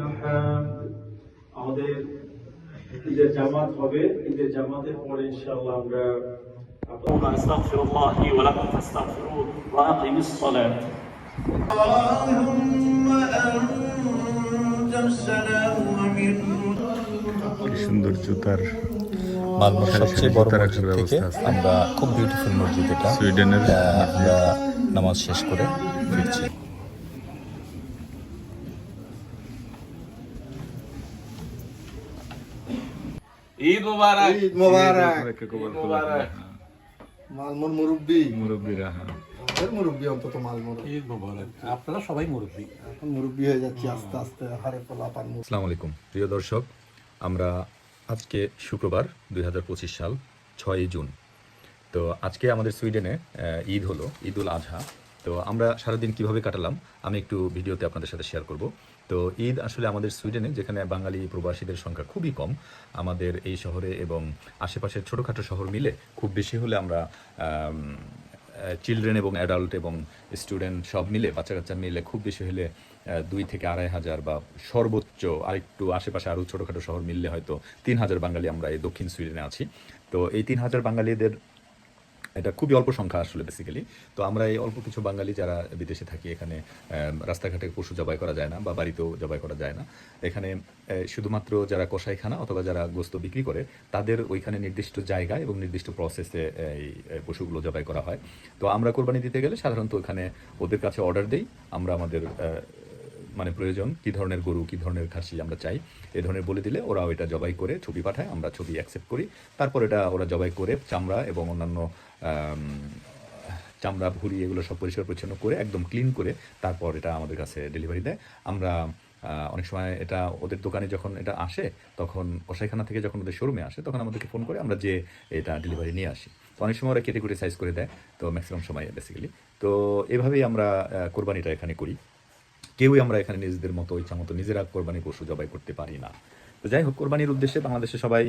الحمد আমাদের ঈদের জামাত হবে ঈদের জামাতের পরে ইনশাআল্লাহ আমরা আপনার أستغفر الله لي ولكم فاستغفروه وأقم الصلاة اللهم أنت السلام ومنك সুন্দর জুতার মালমোর সারি সবচেয়ে সারি বড় জুতা মসজিদ রাখার থেকে ব্যবস্থা আছে। আমরা খুব বিউটিফুল মসজিদ এটা সুইডেনের আহ, আমরা নামাজ শেষ করে ফিরছি ঈদ মুবারক। ঈদ মোবারক। মালমোর মুরব্বী। মুরব্বীরা হ্যাঁ। আমাদের মুরব্বী অন্তত মালমোর ঈদ মুবারক। আপনারা সবাই মুরব্বী। এখন মুরব্বী হয়ে যাচ্ছি আস্তে আস্তে হারে পোলা পান আসসালামু আলাইকুম প্রিয় দর্শক আমরা আজকে শুক্রবার দুই হাজার পঁচিশ সাল ছয়ই জুন। তো আজকে আমাদের সুইডেনে ঈদ হলো ঈদ উল আজহা। তো আমরা সারাদিন কীভাবে কাটালাম আমি একটু ভিডিওতে আপনাদের সাথে শেয়ার করব। তো ঈদ আসলে আমাদের সুইডেনে, যেখানে বাঙালি প্রবাসীদের সংখ্যা খুবই কম, আমাদের এই শহরে এবং আশেপাশের ছোটোখাটো শহর মিলে খুব বেশি হলে আমরা চিলড্রেন এবং অ্যাডাল্ট এবং স্টুডেন্ট সব মিলে বাচ্চা কাচ্চা মিলে খুব বেশি হলে দুই থেকে আড়াই হাজার বা সর্বোচ্চ আরেকটু আশেপাশে আরও ছোটোখাটো শহর মিললে হয়তো তিন হাজার বাঙালি আমরা এই দক্ষিণ সুইডেনে আছি। তো এই তিন হাজার বাঙালিদের এটা খুবই অল্প সংখ্যা আসলে বেসিক্যালি তো আমরা এই অল্প কিছু বাঙালি যারা বিদেশে থাকি, এখানে রাস্তাঘাটে পশু জবাই করা যায় না বা বাড়িতেও জবাই করা যায় না। এখানে শুধুমাত্র যারা কষাইখানা অথবা যারা গোস্ত বিক্রি করে, তাদের ওইখানে নির্দিষ্ট জায়গা এবং নির্দিষ্ট প্রসেসে এই পশুগুলো জবাই করা হয়। তো আমরা কোরবানি দিতে গেলে সাধারণত ওখানে ওদের কাছে অর্ডার দেই, আমরা আমাদের মানে প্রয়োজন কি ধরনের গরু, কি ধরনের খাসি আমরা চাই। এ ধরনের বলে দিলে ওরা ওইটা জবাই করে ছবি পাঠায়, আমরা ছবি অ্যাকসেপ্ট করি। তারপর এটা ওরা জবাই করে চামড়া এবং অন্যান্য চামড়া, ভুড়ি এগুলো সব পরিষ্কার পরিচ্ছন্ন করে, একদম ক্লিন করে তারপর এটা আমাদের কাছে ডেলিভারি দেয়। আমরা অনেক সময় এটা ওদের দোকানে যখন এটা আসে, তখন কসাইখানা থেকে যখন ওদের শোরুমে আসে, তখন আমাদেরকে ফোন করে, আমরা যে এটা ডেলিভারি নিয়ে আসি। তো অনেক সময় ওরা কুটে সাইজ করে দেয়, তো ম্যাক্সিমাম সময় বেসিক্যালি তো এভাবেই আমরা কোরবানিটা এখানে করি। কেউই আমরা এখানে নিজেদের মতো ইচ্ছা মতো নিজেরা কোরবানি পশু জবাই করতে পারি না। তো যাই হোক, কোরবানির উদ্দেশ্যে বাংলাদেশে সবাই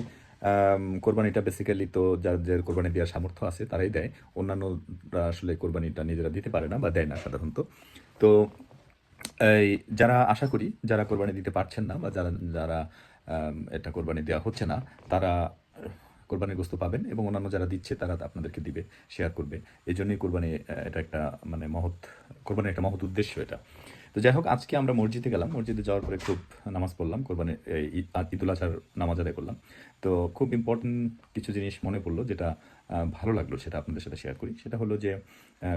কোরবানিটা বেসিক্যালি তো যার যার কোরবানি দেওয়ার সামর্থ্য আছে তারাই দেয়। অন্যান্যরা আসলে কোরবানিটা নিজেরা দিতে পারে না বা দেয় না সাধারণত। তো এই যারা আশা করি যারা কোরবানি দিতে পারছেন না বা যারা যারা এটা কোরবানি দেওয়া হচ্ছে না, তারা কোরবানির গোস্ত পাবেন এবং অন্যান্য যারা দিচ্ছে তারা আপনাদেরকে দিবে শেয়ার করবে। এই জন্যই কোরবানি এটা একটা মানে মহৎ, কোরবানির একটা মহৎ উদ্দেশ্য এটা। তো যাই হোক, আজকে আমরা মসজিদে গেলাম। মসজিদে যাওয়ার পরে খুব নামাজ পড়লাম কোরবানি ঈদুল আজহার নামাজ আদায় করলাম। তো খুব ইম্পর্টেন্ট কিছু জিনিস মনে পড়ল, যেটা ভালো লাগল সেটা আপনাদের সাথে শেয়ার করি। সেটা হলো যে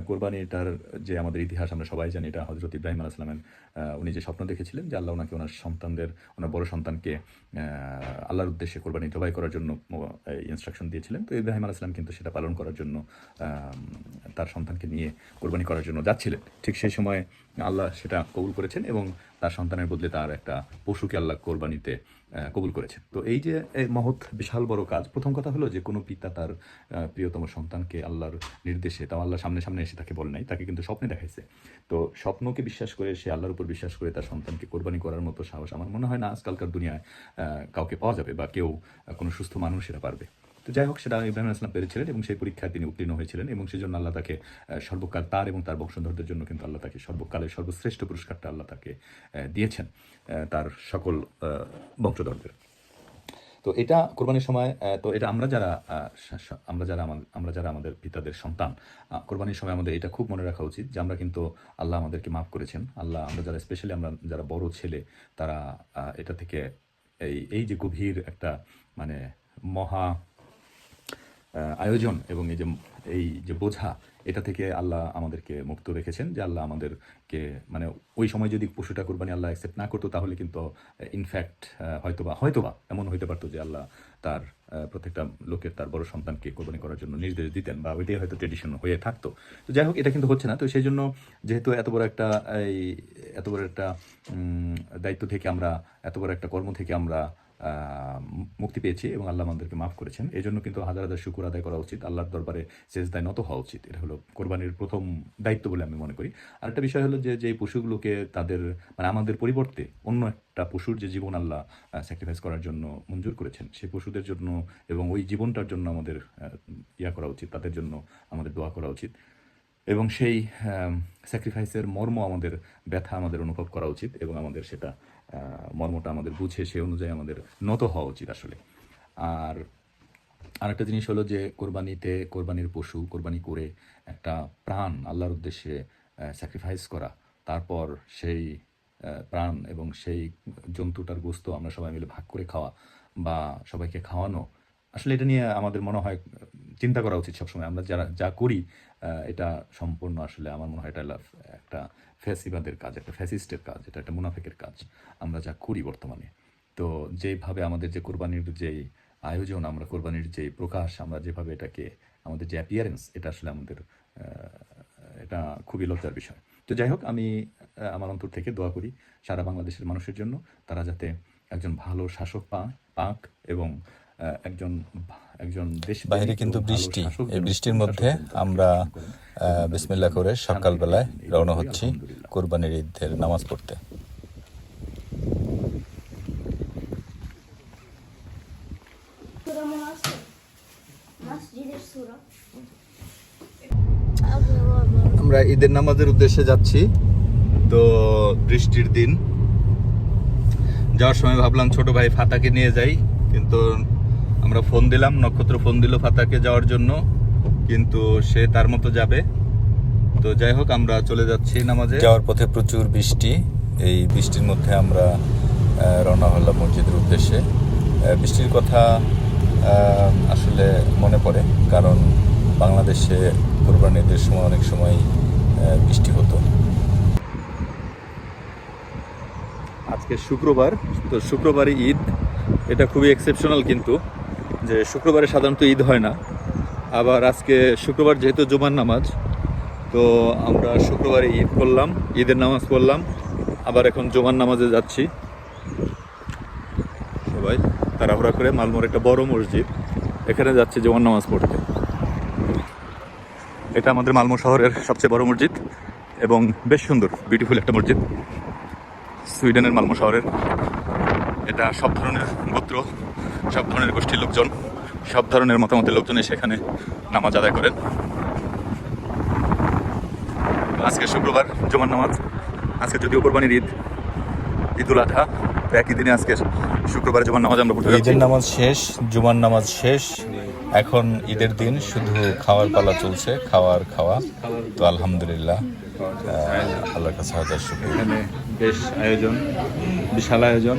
কোরবানিটার যে আমাদের ইতিহাস, আমরা সবাই জানি, এটা হজরত ইব্রাহিম আলাইসলামের উনি যে স্বপ্ন দেখেছিলেন যে আল্লাহ ওনাকে ওনার সন্তানদের, ওনার বড় সন্তানকে আল্লাহর উদ্দেশ্যে কোরবানি জবাই করার জন্য ইনস্ট্রাকশন দিয়েছিলেন। তো ইব্রাহিম আলাইসলাম কিন্তু সেটা পালন করার জন্য তার সন্তানকে নিয়ে কোরবানি করার জন্য যাচ্ছিলেন। ঠিক সেই সময় আল্লাহ সেটা কবুল করেছেন এবং তার সন্তানের বদলে তার একটা পশুকে আল্লাহ কোরবানিতে কবুল করেছে তো এই যে মহৎ, বিশাল বড় কাজ, প্রথম কথা হলো যে কোনো পিতা তার প্রিয়তম সন্তানকে আল্লাহর নির্দেশে, তাও আল্লাহ সামনে সামনে এসে তাকে বলে নাই, তাকে কিন্তু স্বপ্নে দেখাইছে। তো স্বপ্নকে বিশ্বাস করে, সে আল্লাহর উপর বিশ্বাস করে তার সন্তানকে কোরবানি করার মতো সাহস আমার মনে হয় না আজকালকার দুনিয়ায় কাউকে পাওয়া যাবে বা কেউ কোনো সুস্থ মানুষ সেটা পারবে। তো যাই হোক, সেটা ইব্রাহিম আসলাম পেরেছিলেন এবং সেই পরীক্ষায় তিনি উত্তীর্ণ হয়েছিলেন এবং সেই জন্য আল্লাহ তাকে সর্বকাল তার এবং তার বংশধরদের জন্য কিন্তু আল্লাহ তাকে সর্বকালের সর্বশ্রেষ্ঠ পুরস্কারটা আল্লাহ তাকে দিয়েছেন তার সকল বংশধরদের। তো এটা কোরবানির সময় তো এটা আমরা যারা আমরা যারা আমরা যারা আমাদের পিতাদের সন্তান কোরবানির সময় আমাদের এটা খুব মনে রাখা উচিত যে আমরা কিন্তু আল্লাহ আমাদেরকে মাফ করেছেন। আল্লাহ, আমরা যারা স্পেশালি আমরা যারা বড় ছেলে, তারা এটা থেকে এই এই যে গভীর একটা মানে মহা আয়োজন এবং এই যে এই যে বোঝা, এটা থেকে আল্লাহ আমাদেরকে মুক্ত রেখেছেন যে আল্লাহ আমাদেরকে মানে ওই সময় যদি পশুটা কোরবানি আল্লাহ অ্যাকসেপ্ট না করতো, তাহলে কিন্তু ইনফ্যাক্ট হয়তোবা হয়তোবা এমন হইতে পারতো যে আল্লাহ তার প্রত্যেকটা লোকের তার বড় সন্তানকে কোরবানি করার জন্য নির্দেশ দিতেন বা ওইটাই হয়তো ট্রেডিশন হয়ে থাকতো। তো যাই হোক, এটা কিন্তু হচ্ছে না। তো সেই জন্য যেহেতু এত বড় একটা, এই, এত বড় একটা দায়িত্ব থেকে আমরা, এত বড় একটা কর্ম থেকে আমরা মুক্তি পেয়েছি এবং আল্লাহ আমাদেরকে মাফ করেছেন, এই জন্য কিন্তু হাজার হাজার শুকুর আদায় করা উচিত, আল্লাহর দরবারে শেষদায় নত হওয়া উচিত। এটা হলো কোরবানির প্রথম দায়িত্ব বলে আমি মনে করি। আরেকটা বিষয় হলো যে যে পশুগুলোকে তাদের মানে আমাদের পরিবর্তে অন্য একটা পশুর যে জীবন আল্লাহ স্যাক্রিফাইস করার জন্য মঞ্জুর করেছেন সেই পশুদের জন্য এবং ওই জীবনটার জন্য আমাদের ইয়া করা উচিত, তাদের জন্য আমাদের দোয়া করা উচিত। এবং সেই স্যাক্রিফাইসের মর্ম আমাদের ব্যথা আমাদের অনুভব করা উচিত এবং আমাদের সেটা মর্মটা আমাদের বুঝে সে অনুযায়ী আমাদের নত হওয়া উচিত আসলে। আর আরেকটা জিনিস হলো যে কোরবানিতে কোরবানির পশু, কোরবানি করে একটা প্রাণ আল্লাহর উদ্দেশ্যে স্যাক্রিফাইস করা, তারপর সেই প্রাণ এবং সেই জন্তুটার গোস্ত আমরা সবাই মিলে ভাগ করে খাওয়া বা সবাইকে খাওয়ানো, আসলে এটা নিয়ে আমাদের মনে হয়, চিন্তা করা উচিত সবসময়। আমরা যারা, যা করি এটা সম্পূর্ণ আসলে আমার মনে হয় এটা একটা ফ্যাসিবাদের কাজ, একটা ফ্যাসিস্টের কাজ, এটা একটা মুনাফেকের কাজ। আমরা যা করি বর্তমানে। তো যেভাবে আমাদের যে কোরবানির যেই আয়োজন, আমরা কোরবানির যে প্রকাশ, আমরা যেভাবে এটাকে, আমাদের যে অ্যাপিয়ারেন্স, এটা আসলে আমাদের এটা খুবই লজ্জার বিষয়। তো যাই হোক, আমি আমার অন্তর থেকে দোয়া করি সারা বাংলাদেশের মানুষের জন্য। তারা যাতে একজন ভালো শাসক পা পাক এবং একজন একজন দেশ বাইরে কিন্তু বৃষ্টি। এই বৃষ্টির মধ্যে আমরা আহ, বিসমিল্লাহ করে সকালবেলায় রওনা হচ্ছি কোরবানির ঈদের নামাজ পড়তে। আমরা ঈদের নামাজের উদ্দেশ্যে যাচ্ছি। তো বৃষ্টির দিন। যাওয়ার সময় ভাবলাম ছোট ভাই ফাতাকে নিয়ে যাই, কিন্তু আমরা ফোন দিলাম, নক্ষত্র ফোন দিল ফাতাকে যাওয়ার জন্য, কিন্তু সে তার মতো যাবে। তো যাই হোক, আমরা চলে যাচ্ছি নামাজে। যাওয়ার পথে প্রচুর বৃষ্টি। এই বৃষ্টির মধ্যে আমরা রওনা হলাম মসজিদের উদ্দেশ্যে। বৃষ্টির কথা আসলে মনে পড়ে, কারণ বাংলাদেশে কোরবানিদের সময় অনেক সময় বৃষ্টি হতো। আজকে শুক্রবার, তো শুক্রবারে ঈদ। এটা খুবই এক্সেপশনাল কিন্তু, যে শুক্রবারে সাধারণত ঈদ হয় না। আবার আজকে শুক্রবার যেহেতু জুমার নামাজ, তো আমরা শুক্রবারে ঈদ করলাম, ঈদের নামাজ পড়লাম। আবার এখন জুমার নামাজে যাচ্ছি। সবাই তাড়াহুড়া করে মালমোর একটা বড় মসজিদ, এখানে যাচ্ছি জুমার নামাজ পড়তে। এটা আমাদের মালমো শহরের সবচেয়ে বড় মসজিদ এবং বেশ সুন্দর বিউটিফুল একটা মসজিদ। সুইডেনের মালমো শহরের এটা সব ধরনের গোত্র, সব ধরনের গোষ্ঠীর লোকজন, সব ধরনের মতামতের লোকজন এসে এখানে নামাজ আদায় করেন। আজকে শুক্রবার জুমার নামাজ, আজকে যদিও কোরবানির ঈদ, ঈদুল আজহা তো একই দিনে আজকে শুক্রবার জুমার নামাজ আমরা পড়তে ঈদের নামাজ শেষ, জুমার নামাজ শেষ। এখন ঈদের দিন, শুধু খাওয়ার পালা চলছে, খাওয়ার খাওয়া। তো আলহামদুলিল্লাহ। আল্লাহর কাছে হাজার শুক্রিয়া। এখানে বেশ আয়োজন বিশাল আয়োজন।